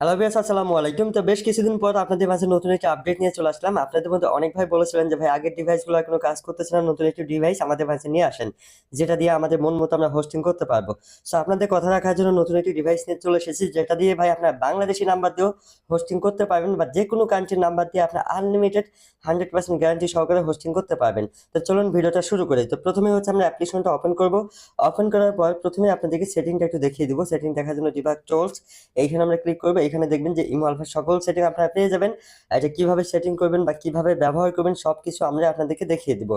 Hello বিয়াস আসসালামু আলাইকুম। তো বেশ কিছুদিন পর আপনাদের মাঝে নতুন একটি আপডেট নিয়ে চলে আসলাম। আপনাদের মধ্যে অনেক ভাই বলেছিলেন যে, ভাই, আগের ডিভাইসগুলো কোনো কাজ করতেছে না, নতুন একটি ডিভাইস আমাদের মাঝে নিয়ে আসেন, যেটা দিয়ে আমাদের মন মতো আমরা হোস্টিং করতে পারব। সো আপনাদের কথা রাখার জন্য নতুন একটি ডিভাইস নিয়ে চলে এসেছি, যেটা দিয়ে ভাই আপনার বাংলাদেশি নাম্বার দিয়েও হোস্টিং করতে পারবেন বা যে কোনো কান্ট্রির নাম্বার দিয়ে আপনার আনলিমিটেড হান্ড্রেড পার্সেন্ট গ্যারান্টি সহকারে হোস্টিং করতে পারবেন। তো চলুন ভিডিওটা শুরু করি। তো প্রথমে হচ্ছে আমরা অ্যাপ্লিকেশনটা ওপেন করব। ওপেন করার পর প্রথমে আপনাদেরকে সেটিংটা একটু দেখিয়ে দিব। সেটিং দেখার জন্য ডিভাইস টুলস এইখানে আমরা ক্লিক করব। এখানে দেখবেন যে ইমো আলফার সকল সেটিং আপনারা পেয়ে যাবেন। এটা কীভাবে সেটিং করবেন বা কীভাবে ব্যবহার করবেন সব কিছু আমরা আপনাদেরকে দেখিয়ে দিব।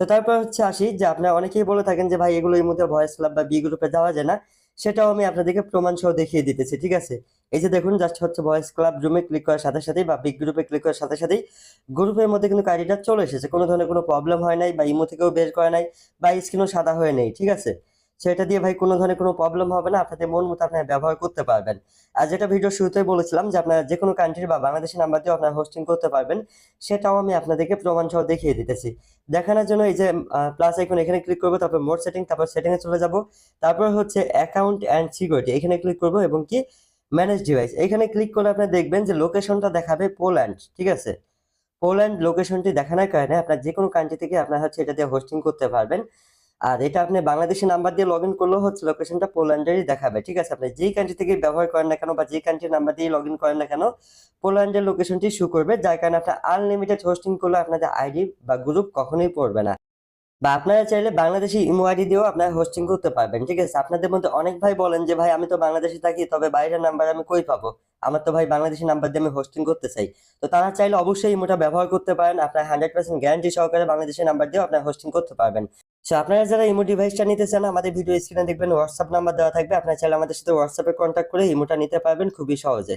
তো তারপর হচ্ছে আসি যে আপনারা অনেকেই বলে থাকেন যে, ভাই, এগুলো এই মধ্যে ভয়েস ক্লাব বা বি গ্রুপে যাওয়া যায় না। সেটাও আমি আপনাদেরকে প্রমাণ সহ দেখিয়ে দিতেছি, ঠিক আছে? এই যে দেখুন জাস্ট হচ্ছে ভয়েস ক্লাব রুমে ক্লিক করার সাথে সাথেই বা বিগ গ্রুপে ক্লিক করার সাথে সাথেই গ্রুপের মধ্যে কিন্তু আইডিটা চলে এসেছে। কোনো ধরনের কোনো প্রবলেম হয় নাই বা ইমো থেকেও বের করে নাই বা স্ক্রিনও সাদা হয়ে নেই, ঠিক আছে? সেটা দিয়ে ভাই কোনো ধরনের কোনো প্রবলেম হবে না। আপনাদের মন মতো আপনারা ব্যবহার করতে পারবেন। আর যেটা ভিডিও শুরুতেই বলেছিলাম যে, আপনারা যে কোনো কান্ট্রি বা বাংলাদেশের নাম্বার দিয়ে আপনারা হোস্টিং করতে পারবেন। সেটাও আমি আপনাদেরকে প্রমাণ সহ দেখিয়ে দিতেছি। দেখানোর জন্য এই যে প্লাস আইকন এখানে ক্লিক করব, তারপর মোড সেটিং তারপর সেটিংয়ে চলে যাব। তারপর হচ্ছে অ্যাকাউন্ট অ্যান্ড সিকিউরিটি এখানে ক্লিক করব এবং কি? ম্যানেজ ডিভাইস এখানে ক্লিক করলে আপনি দেখবেন যে লোকেশনটা দেখাবে পোল্যান্ড ঠিক আছে? পোল্যান্ড লোকেশনটি দেখানোর কারণে আপনার যে কোনো কান্ট্রি থেকে আপনার হচ্ছে এটা দিয়ে হোস্টিং করতে পারবেন। আর এটা আপনি বাংলাদেশি নাম্বার দিয়ে লগ ইন করলেও হচ্ছে লোকেশনটা পোল্যান্ডেরই দেখাবে, ঠিক আছে? আপনি যেই কান্ট্রি থেকে ব্যবহার করেন না কেন বা যে কান্ট্রির নাম্বার দিয়ে লগ ইন করেন না কেন পোল্যান্ডের লোকেশনটি শু করবে, যার কারণে আপনার আনলিমিটেড হোস্টিং করলে আপনাদের আইডি বা গ্রুপ কখনোই পড়বে না। বা আপনারা চাইলে বাংলাদেশি ইমো আইডি দিয়েও আপনারা হোস্টিং করতে পারবেন, ঠিক আছে? আপনাদের মধ্যে অনেক ভাই বলেন যে, ভাই, আমি তো বাংলাদেশে থাকি, তবে বাইরের নাম্বার আমি কই পাবো? আমার তো ভাই বাংলাদেশি নাম্বার দিয়ে আমি হোস্টিং করতে চাই। তো তারা চাইলে অবশ্যই ইমোটা ব্যবহার করতে পারেন, আপনার হান্ড্রেড পার্সেন্ট গ্যারান্টি সহকারে বাংলাদেশি নাম্বার দিয়েও আপনার হোস্টিং করতে পারবেন। সো আপনারা যারা ইমো ডিভাইসটা নিতে চান, আমাদের ভিডিও স্ক্রিনে দেখবেন হোয়াটসঅ্যাপ নাম্বার দেওয়া থাকবে। আপনারা চাইলে আমাদের সাথে হোয়াটসঅ্যাপে কন্ট্যাক্ট করে ইমোটা নিতে পারবেন খুবই সহজে।